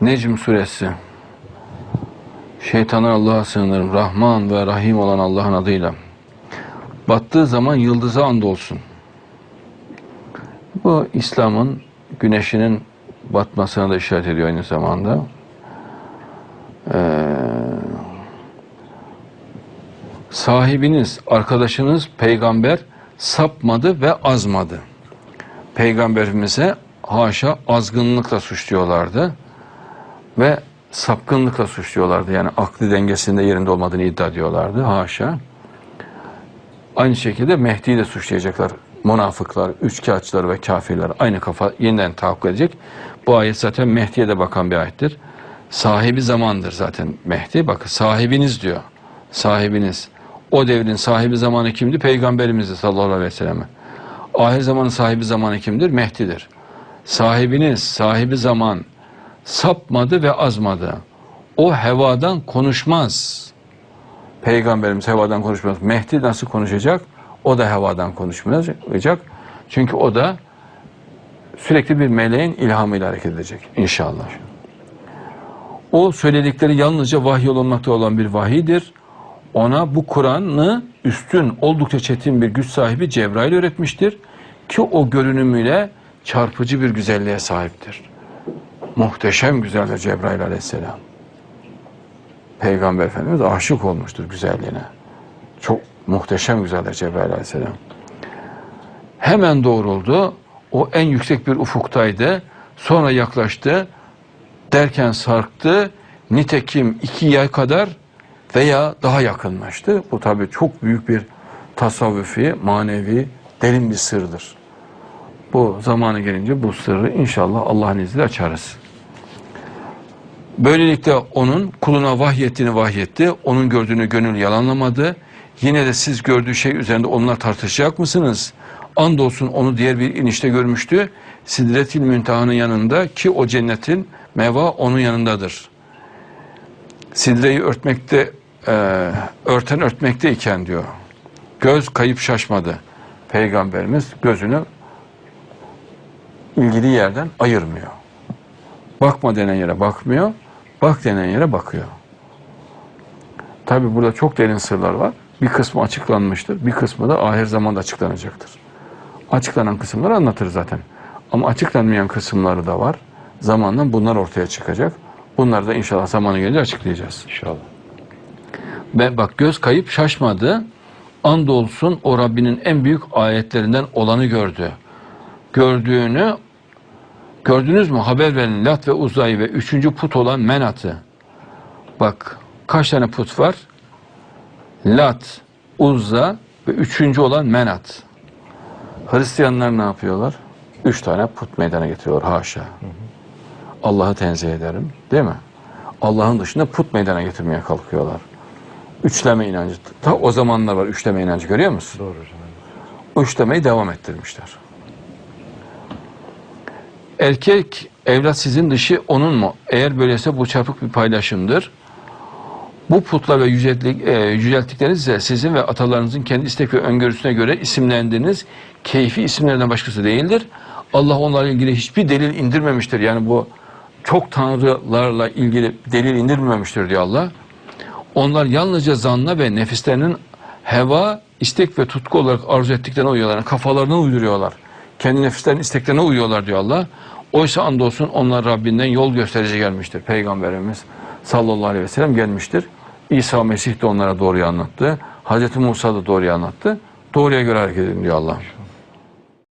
Necm suresi. Şeytanlar Allah'a sığınırım. Rahman ve Rahim olan Allah'ın adıyla. Battığı zaman yıldıza andolsun. Bu İslam'ın güneşinin batmasına da işaret ediyor aynı zamanda. Ee, sahibiniz, arkadaşınız peygamber sapmadı ve azmadı. Peygamberimize haşa azgınlıkla suçluyorlardı ve sapkınlıkla suçluyorlardı. Yani aklı dengesinde yerinde olmadığını iddia ediyorlardı. Haşa. Aynı şekilde Mehdi'yi de suçlayacaklar. Münafıklar, üçkağıtçılar ve kafirler aynı kafa yeniden tahakkuk edecek. Bu ayet zaten Mehdi'ye de bakan bir ayettir. Sahibi zamandır zaten Mehdi. Bakın sahibiniz diyor. Sahibiniz. O devrin sahibi zamanı kimdi? Peygamberimizdi sallallahu aleyhi ve sellem. Ahir zamanın sahibi zamanı kimdir? Mehdi'dir. Sahibiniz, sahibi zaman sapmadı ve azmadı. O hevadan konuşmaz. Peygamberimiz hevadan konuşmaz. Mehdi nasıl konuşacak? O da hevadan konuşmayacak. Çünkü o da sürekli bir meleğin ilhamıyla hareket edecek inşallah. O söyledikleri yalnızca vahiy olmakta olan bir vahidir. Ona bu Kur'an'ı üstün, oldukça çetin bir güç sahibi Cebrail öğretmiştir. Ki o görünümüyle çarpıcı bir güzelliğe sahiptir. Muhteşem güzeldir Cebrail aleyhisselam. Peygamber Efendimiz aşık olmuştur güzelliğine. Çok muhteşem güzeldir Cebrail aleyhisselam. Hemen doğruldu. O en yüksek bir ufuktaydı. Sonra yaklaştı. Derken sarktı. Nitekim iki yay kadar veya daha yakınlaştı. Bu tabii çok büyük bir tasavvufi, manevi, derin bir sırdır. Bu zamanı gelince bu sırrı inşallah Allah'ın izniyle açarız. Böylelikle onun kuluna vahyettiğini vahyetti. Onun gördüğünü gönül yalanlamadı. Yine de siz gördüğü şey üzerinde onunla tartışacak mısınız? Andolsun onu diğer bir inişte görmüştü. Sidretil Münteha'nın yanında ki o cennetin meva onun yanındadır. Sidreyi örtmekte, e, örten örtmekteyken diyor. Göz kayıp şaşmadı. Peygamberimiz gözünü ilgili yerden ayırmıyor. Bakma denen yere bakmıyor, bak denen yere bakıyor. Tabi burada çok derin sırlar var. Bir kısmı açıklanmıştır, bir kısmı da ahir zamanda açıklanacaktır. Açıklanan kısımları anlatır zaten. Ama açıklanmayan kısımları da var. Zamanla bunlar ortaya çıkacak. Bunları da inşallah zamanı gelince açıklayacağız. İnşallah. Ve bak göz kayıp şaşmadı. Andolsun o Rabbinin en büyük ayetlerinden olanı gördü. Gördüğünü gördünüz mü haber verin Lat ve Uzay ve üçüncü put olan Menat'ı. Bak kaç tane put var? Lat, Uzza ve üçüncü olan Menat. Hristiyanlar ne yapıyorlar? Üç tane put meydana getiriyorlar haşa. Allah'ı tenzih ederim değil mi? Allah'ın dışında put meydana getirmeye kalkıyorlar. Üçleme inancı. Ta o zamanlar var üçleme inancı görüyor musun? Doğru hocam. Üçlemeyi devam ettirmişler. Erkek evlat sizin dışı onun mu? Eğer böyleyse bu çarpık bir paylaşımdır. Bu putlar ve yüceltlik, e, yücelttikleriniz ise sizin ve atalarınızın kendi istek ve öngörüsüne göre isimlendiğiniz keyfi isimlerden başkası değildir. Allah onlarla ilgili hiçbir delil indirmemiştir. Yani bu çok tanrılarla ilgili delil indirmemiştir diyor Allah. Onlar yalnızca zanna ve nefislerinin heva, istek ve tutku olarak arzu ettiklerine uyuyorlar. Yani kafalarına uyduruyorlar. Kendi nefislerinin isteklerine uyuyorlar diyor Allah. Oysa andolsun onlar Rabbinden yol gösterici gelmiştir. Peygamberimiz sallallahu aleyhi ve sellem gelmiştir. İsa Mesih de onlara doğruyu anlattı. Hazreti Musa da doğruyu anlattı. Doğruya göre hareket edin diyor Allah.